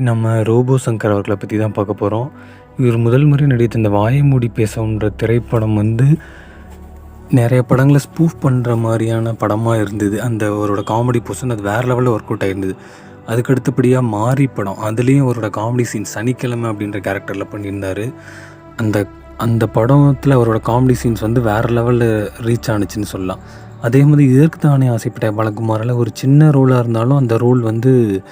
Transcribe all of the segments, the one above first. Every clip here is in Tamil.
நம்ம ரோபோ சங்கர் அவர்களை பற்றி தான் பார்க்க போகிறோம் இவர் முதல் முறை நடித்த இந்த "வாய மூடி திரைப்படம் வந்து நிறைய படங்களை ஸ்பூஃப் பண்ணுற மாதிரியான படமாக இருந்தது. அந்த அவரோட காமெடி போர்ஷன் அது வேற லெவலில் ஒர்க் அவுட் ஆயிருந்தது. அதுக்கு அடுத்தபடியாக "மாரி" படம். அதுலேயும் அவரோட காமெடி சீன் சனிக்கிழமை அப்படின்ற கேரக்டரில் பண்ணியிருந்தார் அந்த அந்த படத்தில் அவரோட காமெடி சீன்ஸ் வந்து வேறு லெவலில் ரீச் ஆனுச்சுன்னு சொல்லலாம். அதே மாதிரி "இதற்கு தானே ஆசைப்பட்ட பாலகுமார்ல" ஒரு சின்ன ரோலாக இருந்தாலும் அந்த ரோல் வந்து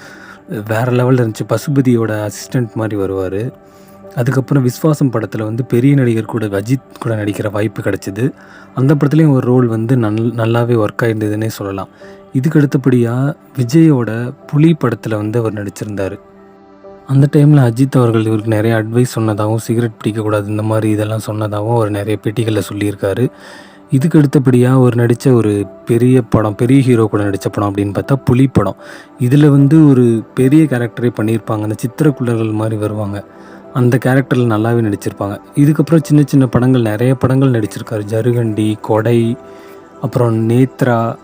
வேற லெவலில் இருந்துச்சு. பசுபதியோட அசிஸ்டண்ட் மாதிரி வருவார் அதுக்கப்புறம் "விஸ்வாசம்" படத்தில் வந்து பெரிய நடிகர் கூட அஜித் கூட நடிக்கிற வாய்ப்பு கிடச்சிது அந்த படத்துலேயும் ஒரு ரோல் வந்து நல் நல்லாவே ஒர்க் ஆகிருந்ததுன்னே சொல்லலாம். இதுக்கு அடுத்தபடியாக விஜயோட "புலி" படத்தில் வந்து அவர் நடிச்சிருந்தார் அந்த டைமில் அஜித் அவர்கள் இவருக்கு நிறைய அட்வைஸ் சொன்னதாகவும் சிகரெட் பிடிக்கக்கூடாது இந்த மாதிரி இதெல்லாம் சொன்னதாகவும் அவர் நிறைய பேட்டிகளில் சொல்லியிருக்காரு. இதுக்கு அடுத்தபடியாக அவர் நடித்த ஒரு பெரிய படம், பெரிய ஹீரோ கூட நடித்த படம் அப்படின்னு பார்த்தா "புலி" படம். இதில் வந்து ஒரு பெரிய கேரக்டரே பண்ணியிருப்பாங்க. அந்த சித்திரக்குள்ளர்கள் மாதிரி வருவாங்க. அந்த கேரக்டரில் நல்லாவே நடிச்சிருப்பாங்க. இதுக்கப்புறம் சின்ன சின்ன படங்கள் நிறைய படங்கள் நடிச்சிருக்காரு. "ஜருகண்டி", "கொடை", அப்புறம் "நேத்ரா",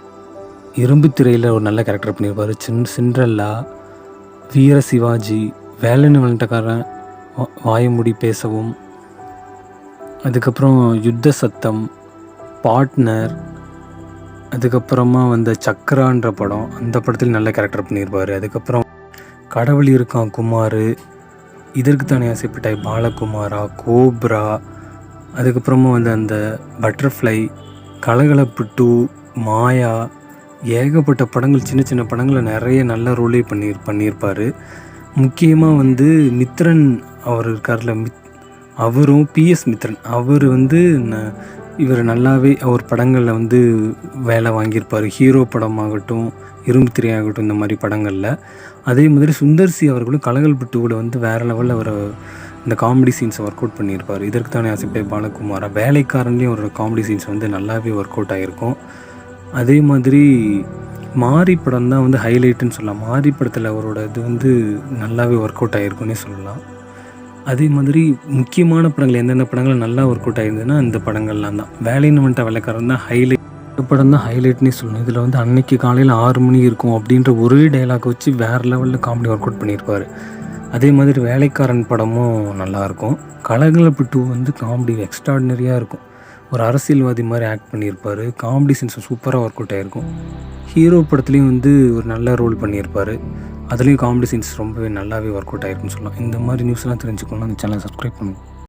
"இரும்பு திரையில் ஒரு நல்ல கேரக்டர் பண்ணியிருப்பார் சின் சிண்ட்ரல்லா "வீர சிவாஜி", "வேலன்னு வெள்ளக்காரன்", வாயமுடி பேசவும்", அதுக்கப்புறம் "யுத்த சத்தம்", "பார்ட்னர்", அதுக்கப்புறமா வந்த "சக்ரான்ற" படம். அந்த படத்தில் நல்ல கேரக்டர் பண்ணியிருப்பாரு. அதுக்கப்புறம் "கடவுள் இருக்கான் குமார் "இதற்கு தானே ஆசைப்பட்டாய் பாலகுமாரா", "கோப்ரா", அதுக்கப்புறமா வந்து அந்த "பட்டர்ஃப்ளை", "கலகலப்பு டூ "மாயா" ஏகப்பட்ட படங்கள் சின்ன சின்ன படங்களில் நிறைய நல்ல ரோலே பண்ணி பண்ணியிருப்பார் முக்கியமாக வந்து மித்ரன் அவர் இருக்கார்ல, மித் அவரும் பி.எஸ். மித்ரன். அவர் வந்து இவர் நல்லாவே அவர் படங்களில் வந்து வேலை வாங்கியிருப்பார். ஹீரோ படமாகட்டும், இரும்பு திரையாகட்டும் இந்த மாதிரி படங்களில். அதே மாதிரி சுந்தர் சி அவர்களும் கலகலப்பு 2ல வந்து வேறு லெவலில் அவர் இந்த காமெடி சீன்ஸ் ஒர்க் அவுட் பண்ணியிருப்பார். "இதற்கு தானே ஆசைப்பே பாலகுமாரா", வேலைக்காரன்லேயும் அவரோட காமெடி சீன்ஸ் வந்து நல்லாவே ஒர்க் அவுட் ஆகிருக்கும் அதே மாதிரி "மாரி" படம் தான் வந்து ஹைலைட்டுன்னு சொல்லலாம். "மாரி" படத்தில் அவரோட இது வந்து நல்லாவே ஒர்க் அவுட் ஆகிருக்குன்னே சொல்லலாம். அதே மாதிரி முக்கியமான படங்கள் எந்தெந்த படங்கள் நல்லா ஒர்க் அவுட் ஆயிருந்ததுன்னா, இந்த படங்கள்லாம் தான். "வேலைன்னு வந்துட்டா வெள்ளைக்காரன்" தான் ஹைலைட். இந்த படம் தான் ஹைலைட்னே சொல்லணும். இதில் வந்து "அன்னைக்கு காலையில் ஆறு மணி இருக்கும்" அப்படின்ற ஒரே டைலாக் வச்சு வேற லெவலில் காமெடி ஒர்க் அவுட் பண்ணியிருப்பாரு. அதே மாதிரி "வேலைக்காரன்" படமும் நல்லாயிருக்கும் "கலகலப்பு டூ வந்து காமெடி எக்ஸ்ட்ராடினரியாக இருக்கும். ஒரு அரசியல்வாதி மாதிரி ஆக்ட் பண்ணியிருப்பார் காமெடி சென்ஸ் சூப்பராக ஒர்க் அவுட் ஆகிருக்கும் ஹீரோ படத்துலேயும் வந்து ஒரு நல்ல ரோல் பண்ணியிருப்பார் அதுலேயும் காமெடி சீன்ஸ் ரொம்பவே நல்லாவே ஒர்க் அவுட் ஆயிருக்குன்னு சொல்லலாம். இந்த மாதிரி நியூஸ்லாம் தெரிஞ்சுக்கணும்னா அந்த சேனலை சப்ஸ்கிரைப் பண்ணுங்கள்